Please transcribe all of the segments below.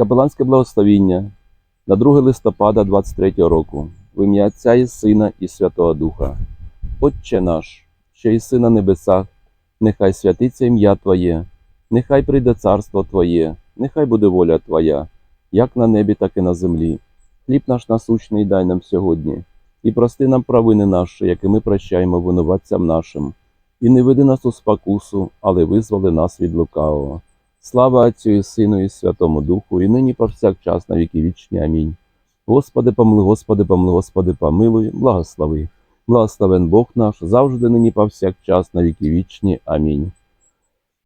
Капеланське благословіння на 2 листопада 23 року в ім'я Отця і Сина і Святого Духа. Отче наш, що єси на небесах, нехай святиться ім'я Твоє, нехай прийде царство Твоє, нехай буде воля Твоя, як на небі, так і на землі. Хліб наш насущний дай нам сьогодні, і прости нам провини наші, які ми прощаємо винуватцям нашим. І не веди нас у спокусу, але визволи нас від лукавого. Слава Отцю і Сину і Святому Духу, і нині повсякчас на віки вічні. Амінь. Господи, помилуй, Господи, помилуй, Господи, помилуй, благослови. Благословен Бог наш, завжди нині повсякчас на віки вічні. Амінь.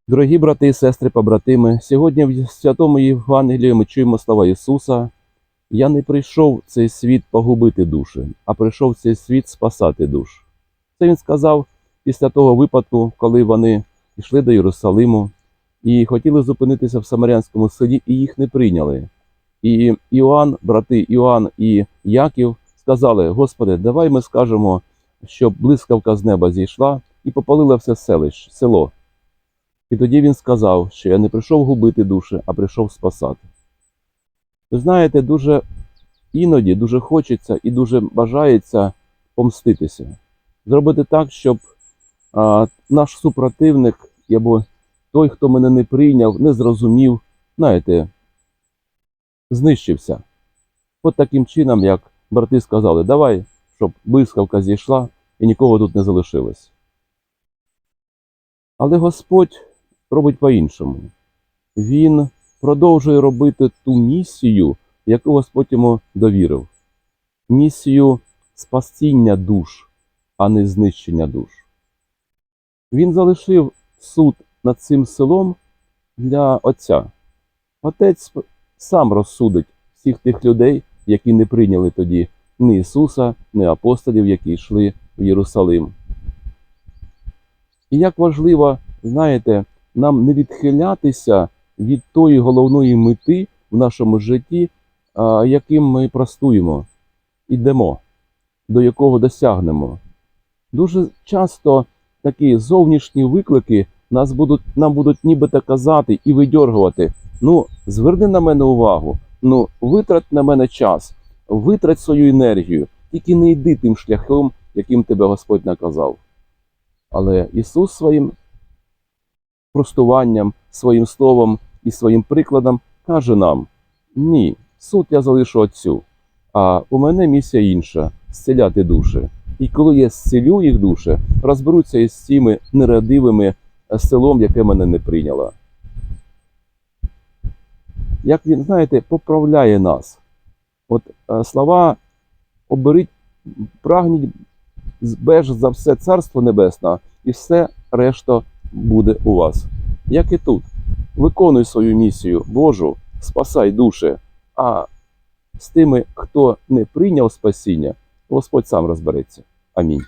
Дорогі брати і сестри, побратими, сьогодні в святому Євангелії ми чуємо слова Ісуса. Я не прийшов цей світ погубити душі, а прийшов цей світ спасати душ. Це він сказав після того випадку, коли вони йшли до Єрусалиму і хотіли зупинитися в Самарянському селі, і їх не прийняли. І Іоанн, брати Іоанн і Яків сказали: Господи, давай ми скажемо, щоб блискавка з неба зійшла і попалила все селище, село. І тоді він сказав, що я не прийшов губити душі, а прийшов спасати. Ви знаєте, дуже іноді дуже хочеться і дуже бажається помститися, зробити так, щоб а, наш супротивник або той, хто мене не прийняв, не зрозумів, знаєте, знищився. От таким чином, як брати сказали, давай, щоб блискавка зійшла і нікого тут не залишилось. Але Господь робить по-іншому. Він продовжує робити ту місію, яку Господь йому довірив. Місію спасіння душ, а не знищення душ. Він залишив суд над цим селом для Отця. Отець сам розсудить всіх тих людей, які не прийняли тоді ні Ісуса, ні апостолів, які йшли в Єрусалим. І як важливо, знаєте, нам не відхилятися від тої головної мети в нашому житті, яким ми простуємо, ідемо, до якого досягнемо. Дуже часто такі зовнішні виклики нас будуть, нам будуть нібито казати і видьоргувати. Ну, зверни на мене увагу, ну витрать на мене час, витрать свою енергію, тільки не йди тим шляхом, яким тебе Господь наказав. Але Ісус своїм простуванням, своїм словом і своїм прикладом каже нам: ні, суд я залишу Отцю, а у мене місія інша зціляти душі. І коли я зцілю їх душі, розберуться із цими нерадивими селом, яке мене не прийняло. Як він, знаєте, поправляє нас. От е, слова оберіть, прагніть збеж за все царство небесне, і все решта буде у вас. Як і тут. Виконуй свою місію Божу, спасай душі, а з тими, хто не прийняв спасіння, Господь сам розбереться. Амінь.